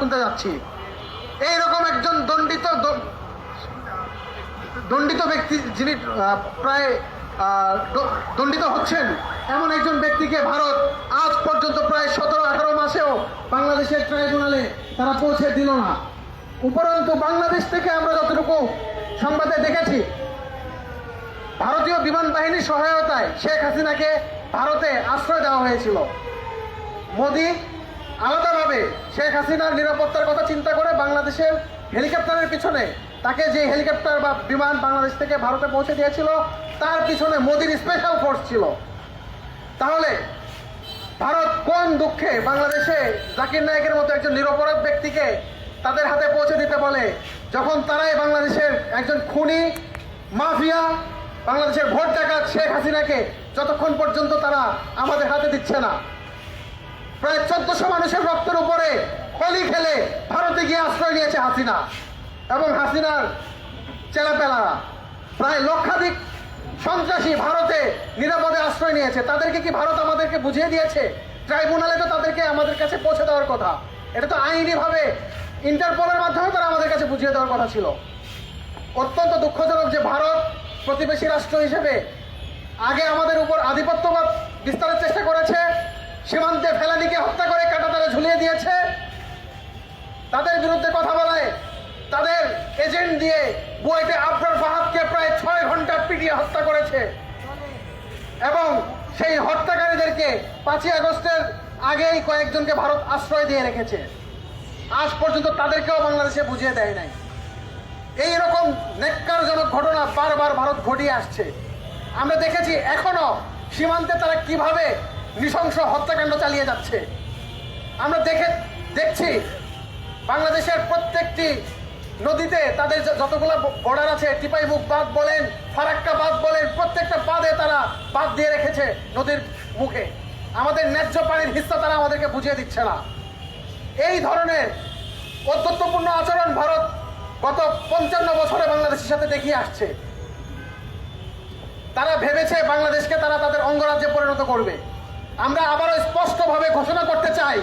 শুনতে যাচ্ছি। এইরকম একজন দণ্ডিত দণ্ডিত ব্যক্তি যিনি প্রায় দণ্ডিত হচ্ছেন, এমন একজন ব্যক্তিকে ভারত আজ পর্যন্ত প্রায় সতেরো, আঠারো মাসেও বাংলাদেশের ট্রাইব্যুনালে তারা পৌঁছে দিল না। উপরন্তু বাংলাদেশ থেকে আমরা যতটুকু সংবাদে দেখেছি, ভারতীয় বিমান বাহিনীর সহায়তায় শেখ হাসিনাকে ভারতে আশ্রয় দেওয়া হয়েছিল। মোদি আলাদাভাবে শেখ হাসিনার নিরাপত্তার কথা চিন্তা করে বাংলাদেশের হেলিকপ্টারের পিছনে তাকে যে হেলিকপ্টার বা বিমান বাংলাদেশ থেকে ভারতে পৌঁছে দিয়েছিল, তার পিছনে মোদির স্পেশাল ফোর্স ছিল। তাহলে ভারত কোন দুঃখে বাংলাদেশে জাকির নায়কের মতো একজন নিরপরাধ ব্যক্তিকে তাদের হাতে পৌঁছে দিতে বলে, যখন তারাই বাংলাদেশের একজন খুনি, মাফিয়া, বাংলাদেশের ভোট ডাকাত শেখ হাসিনাকে যতক্ষণ পর্যন্ত তারা আমাদের হাতে দিচ্ছে না? প্রায় চোদ্দশো মানুষের রক্তের উপরে হোলি খেলে ভারতে গিয়ে আশ্রয় নিয়েছে হাসিনা। এবং হাসিনার চেলাপেলারা। প্রায় লক্ষাধিক সন্ত্রাসী ভারতে নিরাপদে আশ্রয় নিয়েছে। তাদেরকে কি ভারত আমাদেরকে বুঝিয়ে দিয়েছে? ট্রাইব্যুনালে তো তাদেরকে আমাদের কাছে পৌঁছে দেওয়ার কথা। এটা তো আইনিভাবে ইন্টারপোলের মাধ্যমে তারা আমাদের কাছে বুঝিয়ে দেওয়ার কথা ছিল। অত্যন্ত দুঃখজনক যে ভারত প্রতিবেশী রাষ্ট্র হিসেবে আগে আমাদের উপর আধিপত্যবাদ বিস্তারের চেষ্টা সীমান্তে ফেলানিকে হত্যা করে কাটাতারে ঝুলিয়ে দিয়েছে। তাদের বিরুদ্ধে কথা বলায়, তাদের এজেন্ট দিয়ে বুয়েটে আফরার ফাহাদকে প্রায় ছয় ঘণ্টা পিটিয়ে হত্যা করেছে। এবং সেই হত্যাকারীদেরকে পাঁচই আগস্টের আগেই কয়েকজনকে ভারত আশ্রয় দিয়ে রেখেছে। আজ পর্যন্ত তাদেরকেও বাংলাদেশে বুঝিয়ে দেয় নাই। এই রকম নেককারজনক ঘটনা বারবার ভারত ঘটিয়ে আসছে। আমরা দেখেছি এখনও সীমান্তে তারা কীভাবে নৃশংস হত্যাকাণ্ড চালিয়ে যাচ্ছে। আমরা দেখে দেখছি বাংলাদেশের প্রত্যেকটি নদীতে তাদের যতগুলো বর্ডার আছে, টিপাই মুখ বাঁধ বলেন, ফারাক্কা বাঁধ বলেন, প্রত্যেকটা বাঁধে তারা বাঁধ দিয়ে রেখেছে নদীর মুখে। আমাদের ন্যায্য পানির হিস্সা তারা আমাদেরকে বুঝিয়ে দিচ্ছে না। এই ধরনের অত্যন্তপূর্ণ আচরণ ভারত গত পঞ্চান্ন বছরে বাংলাদেশের সাথে দেখিয়ে আসছে। তারা ভেবেছে বাংলাদেশকে তারা তাদের অঙ্গরাজ্যে পরিণত করবে। আমরা আবারও স্পষ্টভাবে ঘোষণা করতে চাই,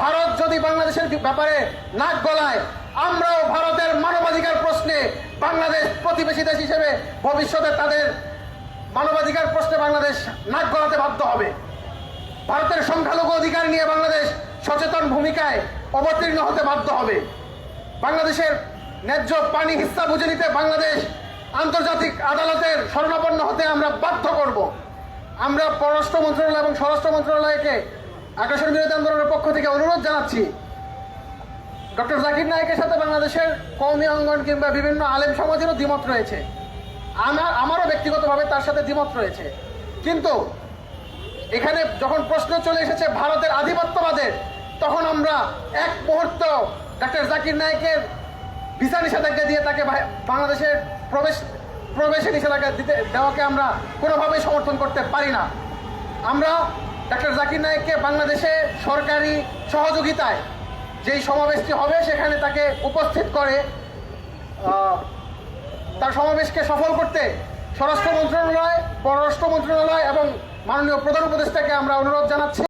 ভারত যদি বাংলাদেশের ব্যাপারে নাক গলায়, আমরাও ভারতের মানবাধিকার প্রশ্নে বাংলাদেশ প্রতিবেশী দেশ হিসেবে ভবিষ্যতে তাদের মানবাধিকার প্রশ্নে বাংলাদেশ নাক গলাতে বাধ্য হবে। ভারতের সংখ্যালঘু অধিকার নিয়ে বাংলাদেশ সচেতন ভূমিকায় অবতীর্ণ হতে বাধ্য হবে। বাংলাদেশের ন্যায্য পানি হিস্সা বুঝে নিতে বাংলাদেশ আন্তর্জাতিক আদালতের শরণাপন্ন হতে আমরা বাধ্য করব। আমরা পররাষ্ট্র মন্ত্রণালয় এবং স্বরাষ্ট্র মন্ত্রণালয়কে আকাশের বিরোধী আন্দোলনের পক্ষ থেকে অনুরোধ জানাচ্ছি, ডক্টর জাকির নায়কের সাথে বাংলাদেশের কৌমি অঙ্গন কিংবা বিভিন্ন আলেম সমাজেরও দ্বিমত রয়েছে। আমার, আমারও ব্যক্তিগতভাবে তার সাথে দ্বিমত রয়েছে। কিন্তু এখানে যখন প্রশ্ন চলে এসেছে ভারতের আধিপত্যবাদের, তখন আমরা এক মুহূর্ত ডক্টর জাকির নায়কের ভিসা নিষেধাজ্ঞা দিয়ে তাকে বাংলাদেশের প্রবেশ প্রবেশের নিষেধাজ্ঞা দিতে, দেওয়াকে আমরা কোনোভাবেই সমর্থন করতে পারি না। আমরা ডাক্তার জাকির নায়ককে বাংলাদেশে সরকারি সহযোগিতায় যেই সমাবেশটি হবে, সেখানে তাকে উপস্থিত করে তার সমাবেশকে সফল করতে স্বরাষ্ট্র মন্ত্রণালয়, পররাষ্ট্র মন্ত্রণালয় এবং মাননীয় প্রধান উপদেষ্টাকে আমরা অনুরোধ জানাচ্ছি।